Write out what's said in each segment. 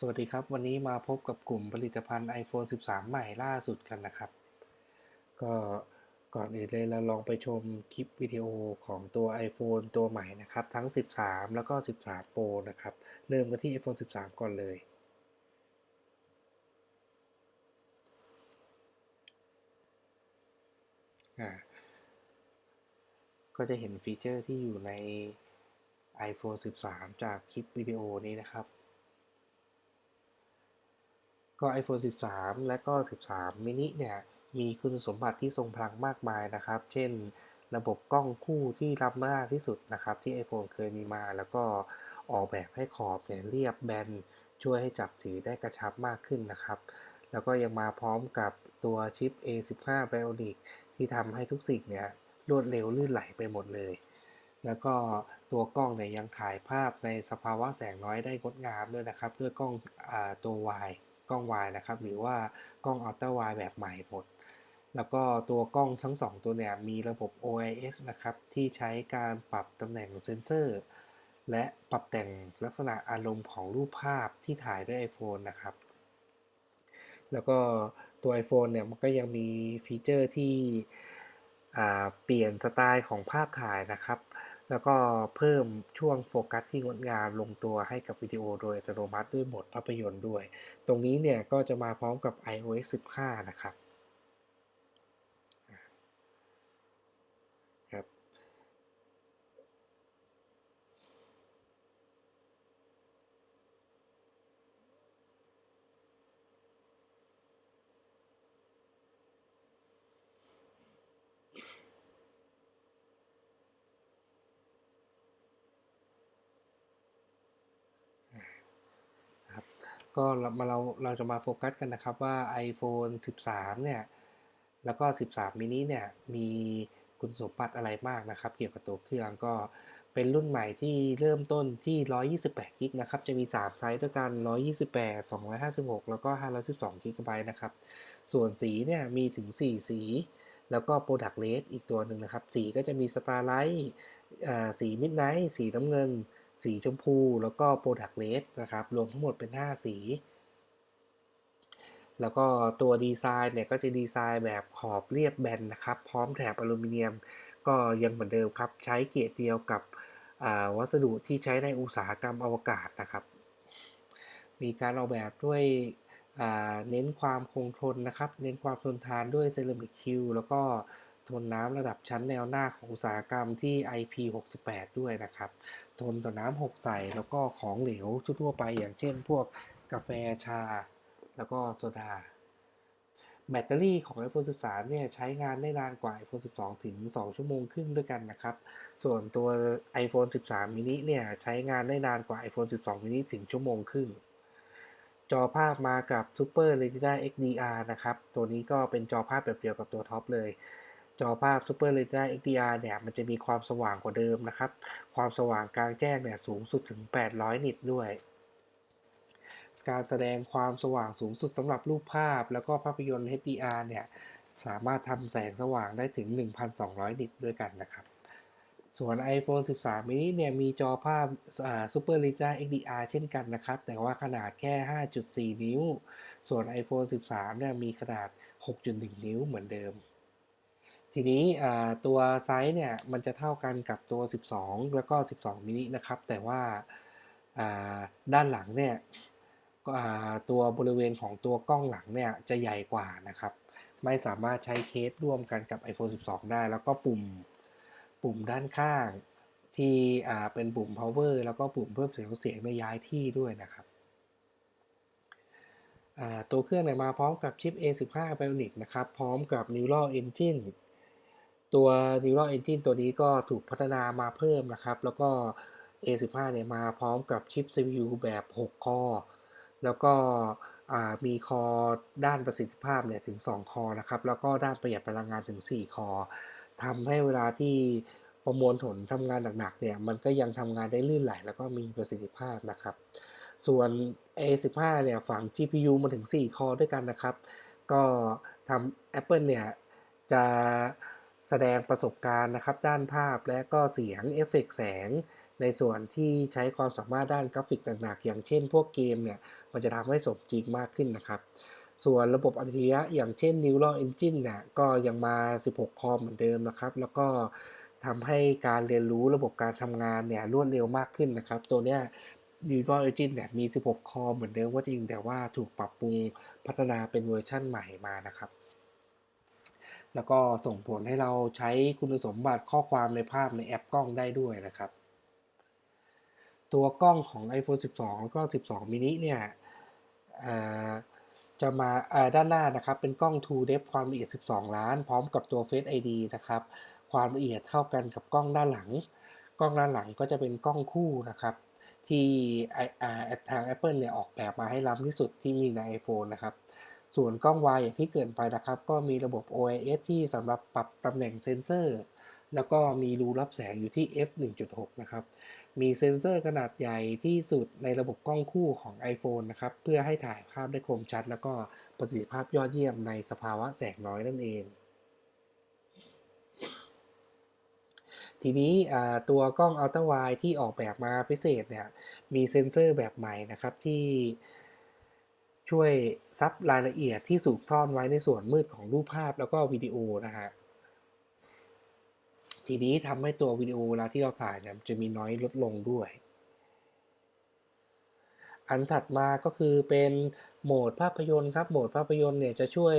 สวัสดีครับ วันนี้มาพบกับกลุ่มผลิตภัณฑ์ iPhone 13 ใหม่ล่าสุดกันนะครับ ก็ก่อนอื่นเลยเราลองไปชมคลิปวิดีโอของตัว iPhone ตัวใหม่นะครับ ทั้ง 13 แล้วก็ 13 Pro นะครับ เริ่มกันที่ iPhone 13 ก่อนเลยอ่าก็จะเห็นฟีเจอร์ที่อยู่ใน iPhone 13 จากคลิปวิดีโอนี้นะครับ ก็ iPhone 13 และก็ 13 mini เนี่ยมีคุณสมบัติที่ทรงพลังมากมายนะครับ เช่น ระบบกล้องคู่ที่ล้ำหน้าที่สุดนะครับ ที่ iPhone เคยมีมา แล้วก็ออกแบบให้ขอบเนี่ยเรียบแบนช่วยให้จับถือได้กระชับมากขึ้นนะครับ แล้วก็ยังมาพร้อมกับตัวชิป A15 Bionic ที่ทำให้ทุกสิ่งเนี่ยรวดเร็วลื่นไหลไปหมดเลย แล้วก็ตัวกล้องเนี่ยยังถ่ายภาพในสภาวะแสงน้อยได้งดงามด้วยนะครับ ด้วยกล้องอตัว wide กล้อง wide นะครับ หรือว่ากล้อง ultra wide แบบใหม่หมด แล้วก็ตัวกล้องทั้ง 2 ตัวเนี่ยมีระบบ OIS นะครับ ที่ใช้การปรับตำแหน่งเซนเซอร์ และปรับแต่งลักษณะอารมณ์ของรูปภาพที่ถ่ายด้วย iPhone นะครับ แล้วก็ตัว iPhone เนี่ยมันก็ยังมีฟีเจอร์ที่เปลี่ยนสไตล์ของภาพถ่ายนะครับ แล้วก็เพิ่มช่วงโฟกัสที่งดงามลงตัวให้กับวิดีโอโดยอัตโนมัติด้วยโหมดภาพยนตร์ด้วย ตรงนี้เนี่ยก็จะมาพร้อมกับ iOS 15 นะครับครับ ก็มาเราเราจะมาโฟกัสกันนะครับว่า iPhone 13 เนี่ย แล้วก็ 13 mini เนี่ย มีคุณสมบัติอะไรมากนะครับ เกี่ยวกับตัวเครื่องก็เป็นรุ่นใหม่ที่เริ่มต้นที่ 128กิกนะครับ จะมี 3 ไซส์ด้วยกัน 128 256 แล้วก็ 512กิกะไบต์นะครับ ส่วนสีเนี่ย มีถึง 4 สี แล้วก็ Product Red อีกตัวหนึ่งนะครับ สีก็จะมี Starlight สี Midnight สีน้ำเงิน สีชมพู แล้วก็ Product Red นะครับ รวมทั้งหมดเป็น 5 สี แล้วก็ตัวดีไซน์เนี่ย ก็จะดีไซน์แบบขอบเรียบแบนนะครับ พร้อมแถบอลูมิเนียม ก็ยังเหมือนเดิมครับ ใช้เกรดเดียวกับวัสดุที่ใช้ในอุตสาหกรรมอวกาศนะครับ มีการออกแบบด้วยเน้นความคงทนนะครับ เน้นความทนทานด้วยเซรามิกคิวแล้วก็ ทนน้ำระดับชั้นแนวหน้าของอุตสาหกรรมที่ IP68 ด้วยนะครับ ทนต่อน้ำหกใสแล้วก็ของเหลวทั่วไปอย่างเช่น พวกกาแฟชา แล้วก็โซดา แบตเตอรี่ของ iPhone 13 เนี่ยใช้งานได้นานกว่า iPhone 12 ถึง 2 ชั่วโมงครึ่งด้วยกันนะครับ ส่วนตัว iPhone 13 mini เนี่ยใช้งานได้นานกว่า iPhone 12 mini ถึงชั่วโมงครึ่งจอภาพมากับ Super Retina XDR นะครับ ตัวนี้ก็เป็นจอภาพแบบเดียวกับตัวท็อปเลย จอภาพ Super Retina XDR เนี่ยมันจะมีความสว่างกว่าเดิมนะครับ ความสว่างกลางแจ้งเนี่ยสูงสุดถึง 800 นิตด้วย การแสดงความสว่างสูงสุดสำหรับรูปภาพ แล้วก็ภาพยนตร์ HDR เนี่ยสามารถทำแสงสว่างได้ถึง 1,200 นิตด้วยกันนะครับ ส่วน iPhone 13 mini เนี่ยมีจอภาพ Super Retina XDR เช่นกันนะครับ แต่ว่าขนาดแค่ 5.4 นิ้ว ส่วน iPhone 13 เนี่ยมีขนาด 6.1 นิ้วเหมือนเดิม ทีนี้ตัวไซส์เนี่ยมันจะเท่ากันกับตัว 12 แล้วก็ 12 mini นะครับ แต่ว่าด้านหลังเนี่ยตัวบริเวณของตัวกล้องหลังเนี่ยจะใหญ่กว่านะครับ ไม่สามารถใช้เคสร่วมกันกับ iPhone 12 ได้ แล้วก็ปุ่มปุ่มด้านข้างที่เป็นปุ่ม power แล้วก็ปุ่มเพิ่มเสียงเสียงในย้ายที่ด้วยนะครับตัวเครื่องเนี่ยมาพร้อมกับชิป A15 Bionic นะครับ พร้อมกับ Neural Engine ตัว Neural Engine ตัวนี้ก็ถูกพัฒนามาเพิ่มนะครับ แล้วก็ A15 เนี่ยมาพร้อมกับชิป CPU แบบ 6 คอแล้วก็มีคอด้านประสิทธิภาพเนี่ยถึง 2 คอนะครับ แล้วก็ด้านประหยัดพลังงานถึง 4 คอทำให้เวลาที่ประมวลผลทำงานหนักๆเนี่ยมันก็ยังทำงานได้ลื่นไหล แล้วก็มีประสิทธิภาพนะครับ ส่วน A15 เนี่ยฝัง GPU มาถึง 4 คอด้วยกันนะครับ ก็ทำ Apple เนี่ยจะ แสดงประสบการณ์นะครับ ด้านภาพและก็เสียงเอฟเฟกต์แสง ในส่วนที่ใช้ความสามารถด้านกราฟิกหนักๆอย่างเช่น พวกเกมเนี่ยมันจะทำให้สมจริงมากขึ้นนะครับ ส่วนระบบอัจฉริยะอย่างเช่น Neural Engine เนี่ยก็ยังมา 16 คอมเหมือนเดิมนะครับ แล้วก็ทำให้การเรียนรู้ระบบการทำงานเนี่ยรวดเร็วมากขึ้นนะครับ ตัวเนี้ย Neural Engine เนี่ยมี 16 คอมเหมือนเดิมก็จริงแต่ว่าถูกปรับปรุงพัฒนาเป็นเวอร์ชั่นใหม่มานะครับ แล้วก็ส่งผลให้เราใช้คุณสมบัติข้อความในภาพในแอปกล้องได้ด้วยนะครับ ตัวกล้องของ iPhone 12 แล้วก็ 12 mini เนี่ยจะมาด้านหน้านะครับเป็นกล้อง True Depth ความละเอียด 12 ล้าน พร้อมกับตัว Face ID นะครับ ความละเอียดเท่ากันกับกล้องด้านหลัง กล้องด้านหลังก็จะเป็นกล้องคู่นะครับ ที่ทาง Apple เนี่ยออกแบบมาให้ล้ำที่สุดที่มีใน iPhone นะครับ ส่วนกล้องวายอย่างที่เกินไปนะครับ ก็มีระบบ OIS ที่สำหรับปรับตำแหน่งเซ็นเซอร์ แล้วก็มีรูรับแสงอยู่ที่ f 1.6 นะครับ มีเซ็นเซอร์ขนาดใหญ่ที่สุดในระบบกล้องคู่ของ iPhone นะครับ เพื่อให้ถ่ายภาพได้คมชัด แล้วก็ประสิทธิภาพยอดเยี่ยมในสภาวะแสงน้อยนั่นเองทีนี้ตัวกล้องอัลตร้าไวที่ออกแบบมาพิเศษเนี่ยมีเซ็นเซอร์แบบใหม่นะครับที่ ช่วยซับรายละเอียดที่สูกซ่อนไว้ในส่วนมืดของรูปภาพแล้วก็วิดีโอนะฮะทีนี้ทำให้ตัววิดีโอเวลาที่เราถ่ายเนี่ยจะมีน้อยลดลงด้วย อันถัดมาก็คือเป็นโหมดภาพยนตร์ครับโหมดภาพยนตร์เนี่ยจะช่วย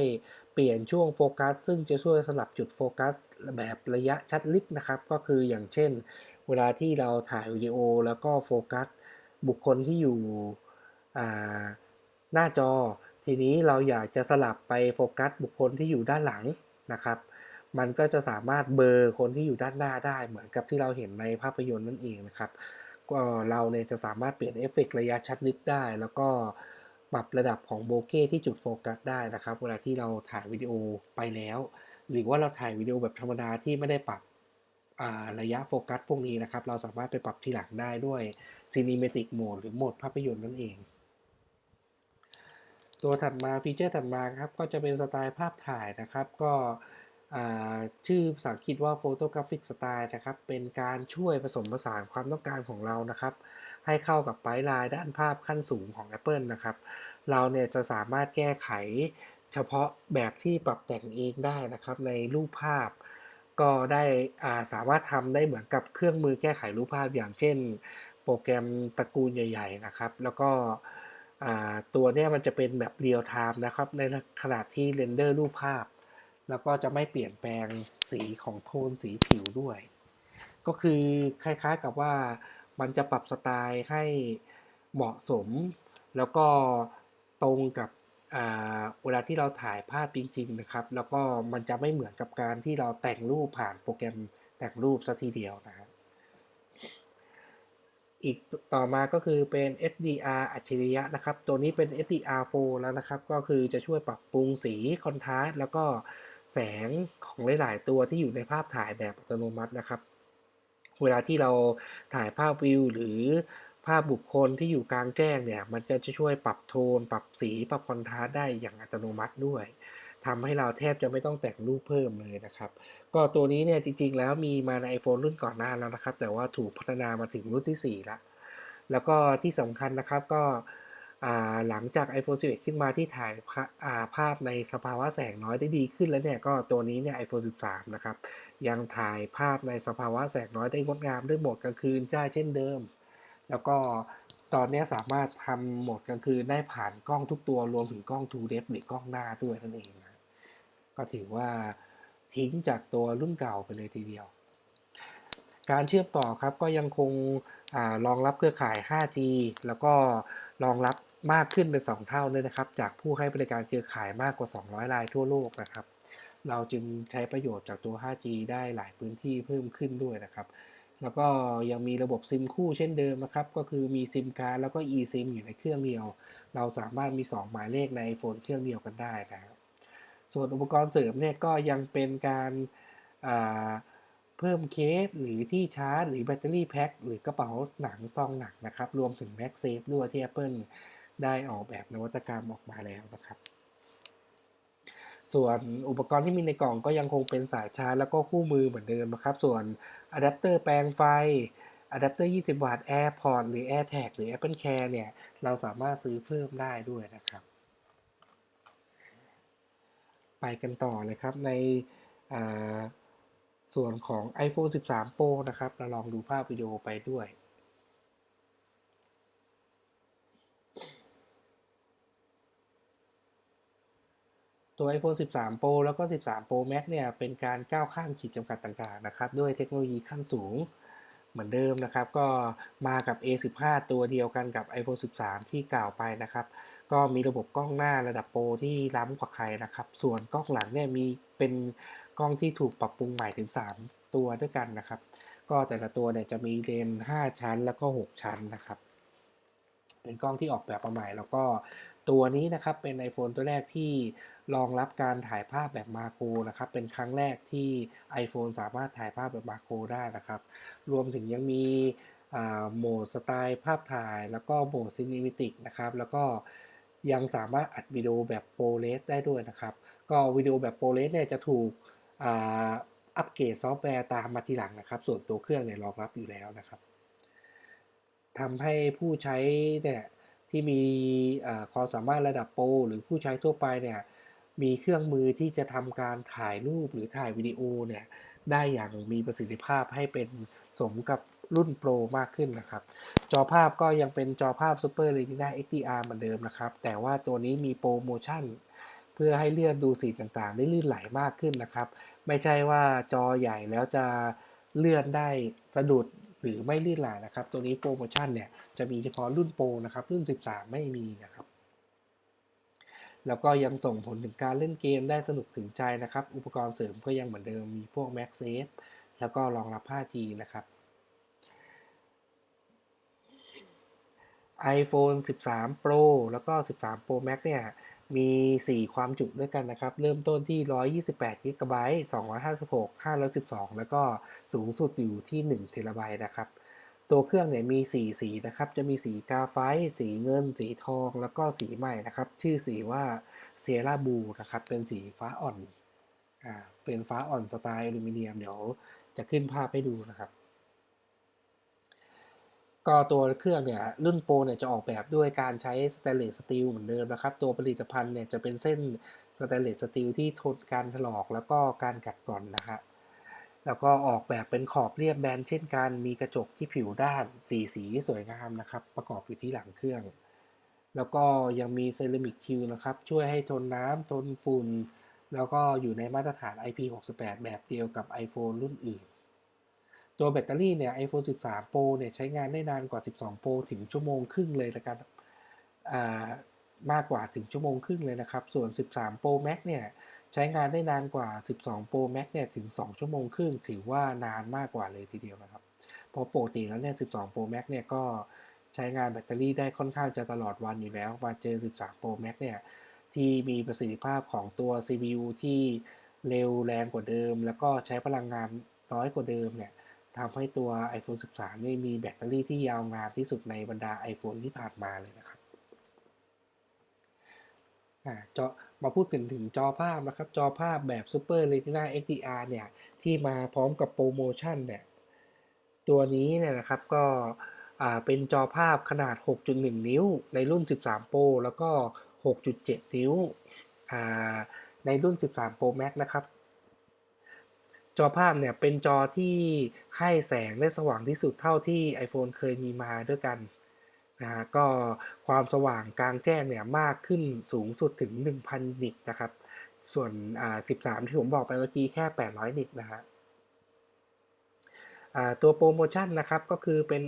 เปลี่ยนช่วงโฟกัส ซึ่งจะช่วยสลับจุดโฟกัสแบบระยะชัดลึกนะครับ ก็คืออย่างเช่น เวลาที่เราถ่ายวิดีโอแล้วก็โฟกัสบุคคลที่อยู่อ่า หน้าจอ ทีนี้เราอยากจะสลับไปโฟกัสบุคคลที่อยู่ด้านหลังนะครับ มันก็จะสามารถเบอร์คนที่อยู่ด้านหน้าได้เหมือนกับที่เราเห็นในภาพยนตร์นั่นเองนะครับก็เราเนี่ยจะสามารถเปลี่ยนเอฟเฟกระยะชัดลึกได้ แล้วก็ปรับระดับของโบเก้ที่จุดโฟกัสได้นะครับ เวลาที่เราถ่ายวิดีโอไปแล้ว หรือว่าเราถ่ายวิดีโอแบบธรรมดาที่ไม่ได้ปรับระยะโฟกัสพวกนี้นะครับ เราสามารถไปปรับทีหลังได้ด้วย Cinematic Mode หรือโหมดภาพยนตร์นั่นเอง ตัวถัดมาฟีเจอร์ถัดมาครับก็จะเป็นสไตล์ภาพถ่ายนะครับ ก็ชื่อภาษาอังกฤษว่า Photographic Style นะครับ เป็นการช่วยผสมผสานความต้องการของเรานะครับ ให้เข้ากับไบไลน์ด้านภาพขั้นสูงของ Apple นะครับ เราเนี่ยจะสามารถแก้ไขเฉพาะแบบที่ปรับแต่งเองได้นะครับ ในรูปภาพ ก็ได้สามารถทำได้เหมือนกับเครื่องมือแก้ไขรูปภาพอย่างเช่น โปรแกรมตระกูลใหญ่ ๆ นะครับ แล้วก็ ตัวนี้มันจะเป็นแบบเรียลไทม์นะครับในขณะที่เรนเดอร์รูปภาพ แล้วก็จะไม่เปลี่ยนแปลงสีของโทนสีผิวด้วย ก็คือคล้ายๆกับว่ามันจะปรับสไตล์ให้เหมาะสม แล้วก็ตรงกับเวลาที่เราถ่ายภาพจริง ๆ นะครับ แล้วก็มันจะไม่เหมือนกับการที่เราแต่งรูปผ่านโปรแกรมแต่งรูปสัทีเดียวนะครับ อีกต่อมาก็คือเป็น SDR อัจฉริยะนะครับ ตัวนี้เป็น SDR4 แล้วนะครับ ก็คือจะช่วยปรับปรุงสีคอนทราสต์แล้วก็แสงของหลาย ๆ ตัวที่อยู่ในภาพถ่ายแบบอัตโนมัตินะครับ เวลาที่เราถ่ายภาพวิวหรือภาพบุคคลที่อยู่กลางแจ้งเนี่ย มันก็จะช่วยปรับโทน ปรับสี ปรับคอนทราสต์ได้อย่างอัตโนมัติด้วย ทำให้เราแทบจะไม่ต้องแต่งรูปเพิ่มเลยนะครับ ก็ตัวนี้เนี่ยจริงๆ แล้วมีมาใน iPhone รุ่นก่อนหน้าแล้วนะครับ แต่ว่าถูกพัฒนามาถึงรุ่นที่4แล้วแล้วก็ที่สำคัญนะครับก็หลังจาก iPhone 11 ขึ้นมาที่ถ่ายภาพในสภาวะแสงน้อยได้ดีขึ้นแล้วเนี่ยก็ตัวนี้เนี่ย iPhone 13 นะครับ ยังถ่ายภาพในสภาวะแสงน้อยได้งดงามด้วยโหมดกลางคืนได้เช่นเดิม แล้วก็ตอนนี้สามารถทำโหมดกลางคืนได้ผ่านกล้องทุกตัวรวมถึงกล้อง True Depth หรือกล้องหน้าด้วยนั่นเองนะ ก็ถือว่าทิ้งจากตัวรุ่นเก่าไปเลยทีเดียว การเชื่อมต่อครับก็ยังคงอรองรับเครือข่าย 5G แล้วก็รองรับมากขึ้นเป็น 2 เท่าเลยนะครับ จากผู้ให้บริการเครือข่ายมากกว่า 200 รายทั่วโลกนะครับ เราจึงใช้ประโยชน์จากตัว 5G ได้หลายพื้นที่เพิ่มขึ้นด้วยนะครับ แล้วก็ยังมีระบบซิมคู่เช่นเดิมนะครับ ก็คือมีซิมการ์ดแล้วก็ eSIM อยู่ในเครื่องเดียว เราสามารถมี 2 หมายเลขใน iPhone เครื่องเดียวกันได้นะครับ ส่วนอุปกรณ์เสริมเนี่ยก็ยังเป็นการเพิ่มเคสหรือที่ชาร์จหรือแบตเตอรี่แพ็คหรือกระเป๋าหนังซองหนักนะครับ รวมถึงแม็กเซฟด้วยที่ Apple ได้ออกแบบนวัตกรรมออกมาแล้วนะครับ ส่วนอุปกรณ์ที่มีในกล่องก็ยังคงเป็นสายชาร์จแล้วก็คู่มือเหมือนเดิมนะครับ ส่วนอะแดปเตอร์แปลงไฟอะแดปเตอร์ 20 วัตต์ AirPod หรือ AirTag หรือ Apple Care เนี่ย เราสามารถซื้อเพิ่มได้ด้วยนะครับ ไปกันต่อเลยครับ ในส่วนของ iPhone 13 Pro นะครับ เราลองดูภาพวิดีโอไปด้วยตัว iPhone 13 Pro แล้วก็ 13 Pro Max เนี่ย เป็นการก้าวข้ามขีดจำกัดต่างๆ นะครับ ด้วยเทคโนโลยีขั้นสูงเหมือนเดิมนะครับ ก็มากับ A15 ตัวเดียวกันกับ iPhone 13 ที่กล่าวไปนะครับ ก็มีระบบกล้องหน้าระดับโปรที่ล้ำกว่าใครนะครับ ส่วนกล้องหลังเนี่ยมีเป็นกล้องที่ถูกปรับปรุงใหม่ถึง 3 ตัวด้วยกันนะครับ ก็แต่ละตัวเนี่ยจะมีเลนส์5ชั้นแล้วก็ 6 ชั้นนะครับ เป็นกล้องที่ออกแบบมาใหม่ แล้วก็ตัวนี้นะครับเป็น iPhone ตัวแรกที่รองรับการถ่ายภาพแบบมาโครนะครับ เป็นครั้งแรกที่ iPhone สามารถถ่ายภาพแบบมาโครได้นะครับ รวมถึงยังมีโหมดสไตล์ภาพถ่าย แล้วก็โหมดซินิมิติกนะครับ แล้วก็ ยังสามารถอัดวิดีโอแบบโปรเลสได้ด้วยนะครับ ก็วิดีโอแบบโปรเลสเนี่ยจะถูกอัปเกรดซอฟต์แวร์ตามมาทีหลังนะครับ ส่วนตัวเครื่องเนี่ยรองรับอยู่แล้วนะครับทำให้ผู้ใช้เนี่ยที่มีความสามารถระดับโปรหรือผู้ใช้ทั่วไปเนี่ยมีเครื่องมือที่จะทำการถ่ายรูปหรือถ่ายวิดีโอเนี่ยได้อย่างมีประสิทธิภาพให้เป็นสมกับ รุ่นโปรมากขึ้นนะครับ จอภาพก็ยังเป็นจอภาพ Super Retina XDR เหมือนเดิมนะครับ แต่ว่าตัวนี้มีโปรโมชั่น เพื่อให้เลื่อนดูสีต่างๆ ได้ลื่นไหลมากขึ้นนะครับ ไม่ใช่ว่าจอใหญ่แล้วจะเลื่อนได้สะดุดหรือไม่ลื่นไหลนะครับ ตัวนี้โปรโมชั่นเนี่ยจะมีเฉพาะรุ่นโปรนะครับ รุ่น 13 ไม่มีนะครับแล้วก็ยังส่งผลถึงการเล่นเกมได้สนุกถึงใจนะครับ อุปกรณ์เสริมก็ยังเหมือนเดิมมีพวก MagSafe แล้วก็รองรับ 5G นะครับ iPhone 13 Pro แล้วก็ 13 Pro Max เนี่ย มี 4 ความจุด้วยกันนะครับ เริ่มต้นที่ 128 GB 256 512 แล้วก็สูงสุดอยู่ที่ 1 t b นะครับ ตัวเครื่องเนี่ยมี 4 สีนะครับ จะมีสีกาไฟ สีเงิน สีทอง แล้วก็สีใหม่นะครับ ชื่อสีว่าเซราบูนะครับ เป็นสีฟ้าอ่อน อ่า เป็นฟ้าอ่อนสไตล์อลูมิเนียม เดี๋ยวจะขึ้นภาพให้ดูนะครับ ก็ตัวเครื่องเนี่ยรุ่นโปรเนี่ยจะออกแบบด้วยการใช้สแตนเลสสตีลเหมือนเดิมนะครับ ตัวผลิตภัณฑ์เนี่ยจะเป็นเส้นสแตนเลสสตีลที่ทนการถลอกแล้วก็การกัดกร่อนนะฮะแล้วก็ออกแบบเป็นขอบเรียบแบนเช่นกันมีกระจกที่ผิวด้านสีสีสวยงามนะครับ ประกอบอยู่ที่หลังเครื่อง แล้วก็ยังมีเซรามิกคิวนะครับ ช่วยให้ทนน้ำทนฝุ่นแล้วก็อยู่ในมาตรฐาน IP68 แบบเดียวกับ iPhone รุ่นอื่น ตัวแบตเตอรี่เนี่ย iPhone 13 Pro เนี่ยใช้งานได้นานกว่า 12 Pro ถึงชั่วโมงครึ่งเลยละกันมากกว่าถึงชั่วโมงครึ่งเลยนะครับ ส่วน 13 Pro Max เนี่ยใช้งานได้นานกว่า 12 Pro Max เนี่ยถึง 2 ชั่วโมงครึ่ง ถือว่านานมากกว่าเลยทีเดียวนะครับ เพราะปกติแล้วเนี่ย 12 Pro Max เนี่ยก็ใช้งานแบตเตอรี่ได้ค่อนข้างจะตลอดวันอยู่แล้ว มาเจอ 13 Pro Max เนี่ยที่มีประสิทธิภาพของตัว CPU ที่เร็วแรงกว่าเดิม แล้วก็ใช้พลังงานน้อยกว่าเดิมเนี่ย ทำให้ตัว iPhone 13 นี่มีแบตเตอรี่ที่ยาวนานที่สุดในบรรดา iPhone ที่ผ่านมาเลยนะครับจอมาพูดถึงถึงจอภาพนะครับ จอภาพแบบ Super Retina XDR เนี่ย ที่มาพร้อมกับโปรโมชั่นเนี่ย ตัวนี้เนี่ยนะครับก็เป็นจอภาพขนาด 6.1 นิ้ว ในรุ่น 13 Pro แล้วก็ 6.7 นิ้วในรุ่น 13 Pro Max นะครับ จอภาพเนี่ยเป็นจอที่ให้แสงได้สว่างที่สุดเท่าที่ iPhone เคยมีมาด้วยกันนะก็ความสว่างกลางแจ้งเนี่ยมากขึ้นสูงสุดถึง 1,000 นิตนะครับ ส่วนอ่า13 ที่ผมบอกไปเมื่อกี้แค่ 800 นิตนะฮะตัวโปรโมชั่นนะครับก็คือเป็น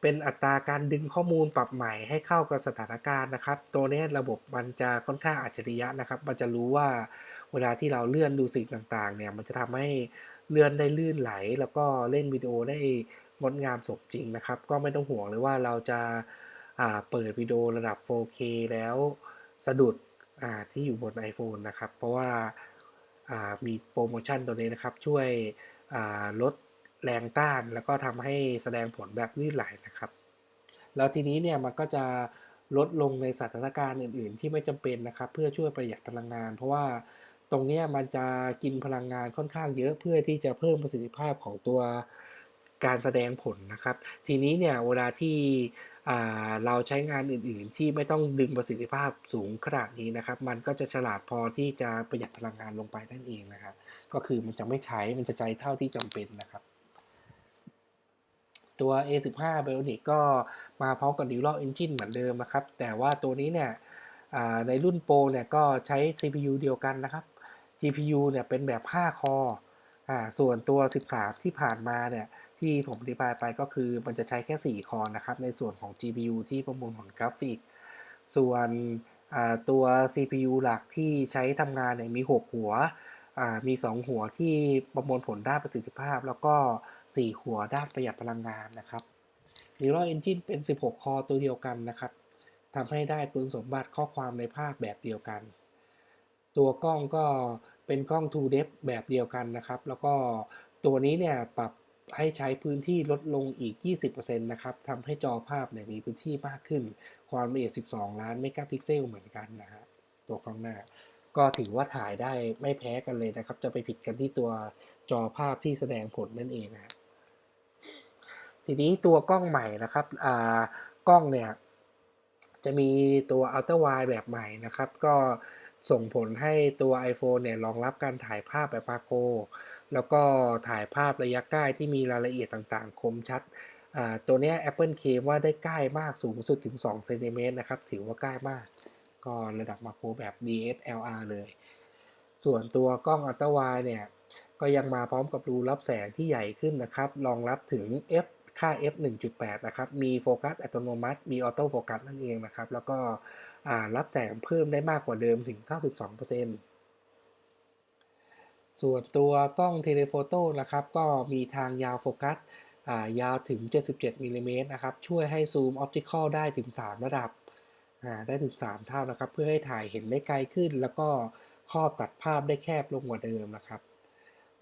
เป็นอัตราการดึงข้อมูลปรับใหม่ให้เข้ากับสถานการณ์นะครับ ตัวนี้ระบบมันจะค่อนข้างอัจฉริยะนะครับ มันจะรู้ว่า เวลาที่เราเลื่อนดูสิ่งต่างๆเนี่ยมันจะทำให้เลื่อนได้ลื่นไหล แล้วก็เล่นวิดีโอได้งดงามสมจริงนะครับ ก็ไม่ต้องห่วงเลยว่าเราจะเปิดวิดีโอระดับ 4K แล้วสะดุดที่อยู่บน iPhone นะครับ เพราะว่ามีโปรโมชั่นตัวนี้นะครับ ช่วยลดแรงต้าน แล้วก็ทำให้แสดงผลแบบลื่นไหลนะครับ แล้วทีนี้เนี่ยมันก็จะลดลงในสถานการณ์อื่น ๆ ที่ไม่จำเป็นนะครับ เพื่อช่วยประหยัดพลังงาน เพราะว่า ตรงนี้มันจะกินพลังงานค่อนข้างเยอะเพื่อที่จะเพิ่มประสิทธิภาพของตัวการแสดงผลนะครับ ทีนี้เนี่ยเวลาที่เราใช้งานอื่น ๆ ที่ไม่ต้องดึงประสิทธิภาพสูงขนาดนี้นะครับ มันก็จะฉลาดพอที่จะประหยัดพลังงานลงไปนั่นเองนะครับ ก็คือมันจะไม่ใช้มันจะใช้เท่าที่จำเป็นนะครับ ตัว A15 Bionic ก็มาพร้อมกับ Neural Engine เหมือนเดิมนะครับ แต่ว่าตัวนี้เนี่ยในรุ่นโปรเนี่ยก็ใช้ CPU เดียวกันนะครับ GPU เนี่ยเป็นแบบ 5 คออ่าส่วนตัว 13 ที่ผ่านมาเนี่ยที่ผมอธิบายไปก็คือมันจะใช้แค่ 4 คอนะครับ ในส่วนของ GPU ที่ประมวลผลกราฟิก ส่วนอ่าตัว CPU หลักที่ใช้ทำงานเนี่ยมี 6 หัวอ่ามี 2 หัวที่ประมวลผลด้านประสิทธิภาพ แล้วก็ 4 หัวด้านประหยัดพลังงานนะครับ Neural Engine เป็น 16 คอตัวเดียวกันนะครับทำให้ได้คุณสมบัติข้อความในภาพแบบเดียวกัน ตัวกล้องก็ เป็นกล้อง 2 depth แบบเดียวกันนะครับ แล้วก็ตัวนี้เนี่ยปรับให้ใช้พื้นที่ลดลงอีก 20%นะครับทำให้จอภาพเนี่ยมีพื้นที่มากขึ้น ความละเอียด 12 ล้านเมกะพิกเซลเหมือนกันนะฮะตัวกล้องหน้า ก็ถือว่าถ่ายได้ไม่แพ้กันเลยนะครับ จะไปผิดกันที่ตัวจอภาพที่แสดงผลนั่นเองนะทีนี้ตัวกล้องใหม่นะครับอ่ากล้องเนี่ยจะมีตัว Ultra Wide แบบใหม่นะครับ ก็ ส่งผลให้ตัว iPhone เนี่ยรองรับการถ่ายภาพแบบมาโคร แล้วก็ถ่ายภาพระยะใกล้ที่มีรายละเอียดต่างๆ คมชัด ตัวนี้ Apple เคลมว่าได้ใกล้มากสูงสุดถึง2เซนติเมตรนะครับ ถือว่าใกล้มาก ก็ระดับมาโครแบบ DSLR เลย ส่วนตัวกล้อง Ultra Wide เนี่ยก็ยังมาพร้อมกับรูรับแสงที่ใหญ่ขึ้นนะครับ รองรับถึง f ค่า f 1.8 นะครับ มีโฟกัสอัตโนมัติ มีออโต้โฟกัสนั่นเองนะครับ แล้วก็ รับแสงเพิ่มได้มากกว่าเดิมถึง 92%ส่วนตัวกล้องเทเลโฟโต้นะครับ ก็มีทางยาวโฟกัสยาวถึง 77มิลลิเมตรนะครับ ช่วยให้ซูมออปติคอลได้ถึง 3 ระดับ ได้ถึง 3 เท่านะครับ เพื่อให้ถ่ายเห็นได้ไกลขึ้น แล้วก็ครอบตัดภาพได้แคบลงกว่าเดิมนะครับ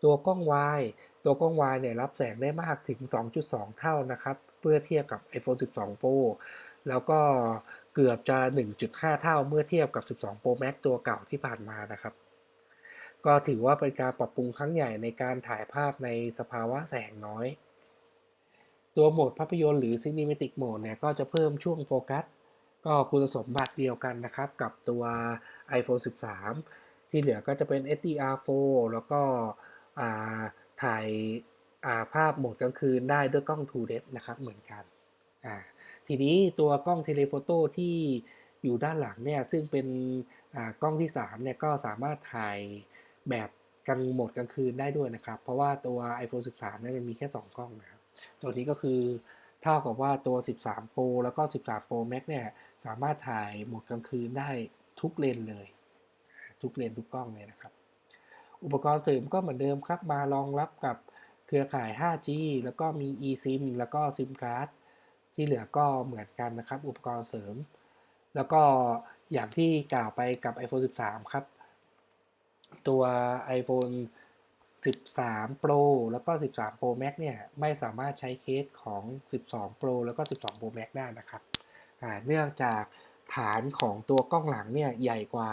ตัวกล้องวายตัวกล้องวายเนี่ยรับแสงได้มากถึง 2.2 เท่านะครับ เพื่อเทียบกับ iPhone 12 Pro แล้วก็ เกือบจะ 1.5 เท่าเมื่อเทียบกับ 12 Pro Max ตัวเก่าที่ผ่านมานะครับ ก็ถือว่าเป็นการปรับปรุงครั้งใหญ่ในการถ่ายภาพในสภาวะแสงน้อย ตัวโหมดภาพยนตร์หรือ Cinematic Mode เนี่ยก็จะเพิ่มช่วงโฟกัส ก็คุณสมบัติเดียวกันนะครับ กับตัว iPhone 13 ที่เหลือก็จะเป็น SDR4 แล้วก็ถ่ายภาพโหมดกลางคืนได้ด้วยกล้อง 2D นะครับเหมือนกัน ทีนี้ตัวกล้องเทเลโฟโต้ที่อยู่ด้านหลังเนี่ยซึ่งเป็นกล้องที่3เนี่ยก็สามารถถ่ายแบบกลางหมดกลางคืนได้ด้วยนะครับ เพราะว่าตัว iPhone 13เนี่ยมันมีแค่ 2 กล้องนะครับตัวนี้ก็คือเท่ากับว่าตัว 13 Pro แล้วก็ 13 Pro Max เนี่ยสามารถถ่ายหมดกลางคืนได้ทุกเลนเลย ทุกเลนทุกกล้องเลยนะครับ อุปกรณ์เสริมก็เหมือนเดิมครับมารองรับกับเครือข่าย 5G แล้วก็มี eSIM แล้วก็ SIM card ที่เหลือก็เหมือนกันนะครับ อุปกรณ์เสริม แล้วก็อย่างที่กล่าวไปกับ iPhone 13 ครับ ตัว iPhone 13 Pro แล้วก็ 13 Pro Max เนี่ย ไม่สามารถใช้เคสของ 12 Pro แล้วก็ 12 Pro Max ได้นะครับเนื่องจากฐานของตัวกล้องหลังเนี่ยใหญ่กว่า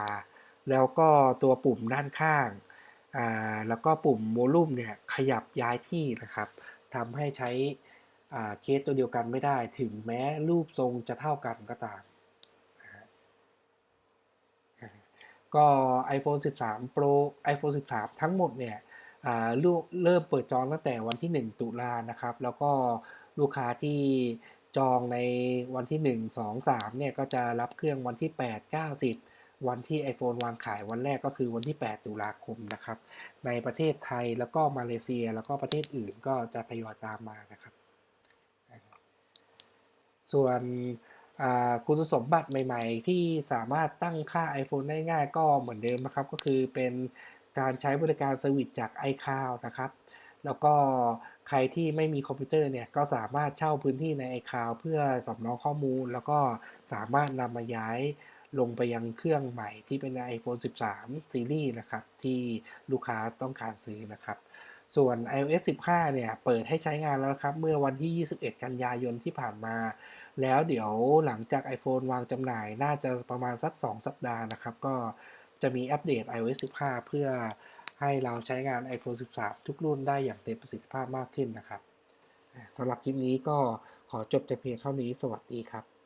แล้วก็ตัวปุ่มด้านข้าง แล้วก็ปุ่มโวลูมเนี่ยขยับย้ายที่นะครับทำให้ใช้ เคสตัวเดียวกันไม่ได้ ถึงแม้รูปทรงจะเท่ากันก็ตามก็ iPhone 13 Pro iPhone 13 ทั้งหมดเนี่ยเริ่มเปิดจองตั้งแต่วันที่ 1 ตุลานะครับ แล้วก็ลูกค้าที่จองในวันที่ 1 2 3เนี่ยก็จะรับเครื่องวันที่ 8 9 10วันที่ iPhone วางขายวันแรกก็คือวันที่ 8 ตุลาคมนะครับ ในประเทศไทยแล้วก็มาเลเซียแล้วก็ประเทศอื่นก็จะทยอยตามมานะครับ ส่วนคุณสมบัติใหม่ ๆ ที่สามารถตั้งค่า iPhone ได้ง่ายก็เหมือนเดิมนะครับ ก็คือเป็นการใช้บริการเซอร์วิสจาก iCloud นะครับ แล้วก็ใครที่ไม่มีคอมพิวเตอร์เนี่ย ก็สามารถเช่าพื้นที่ใน iCloud เพื่อสำรองข้อมูล แล้วก็สามารถนำมาย้ายลงไปยังเครื่องใหม่ที่เป็น iPhone 13ซีรีส์นะครับ ที่ลูกค้าต้องการซื้อนะครับ ส่วน iOS 15 เนี่ย เปิดให้ใช้งานแล้วครับ เมื่อวันที่ 21 กันยายนที่ผ่านมา แล้วเดี๋ยวหลังจาก iPhone วางจำหน่าย น่าจะประมาณสัก 2 สัปดาห์นะครับ ก็จะมีอัปเดต iOS 15 เพื่อให้เราใช้งาน iPhone 13 ทุกรุ่นได้อย่างเต็มประสิทธิภาพมากขึ้นนะครับสำหรับคลิปนี้ก็ขอจบแต่เพียงเท่านี้ สวัสดีครับ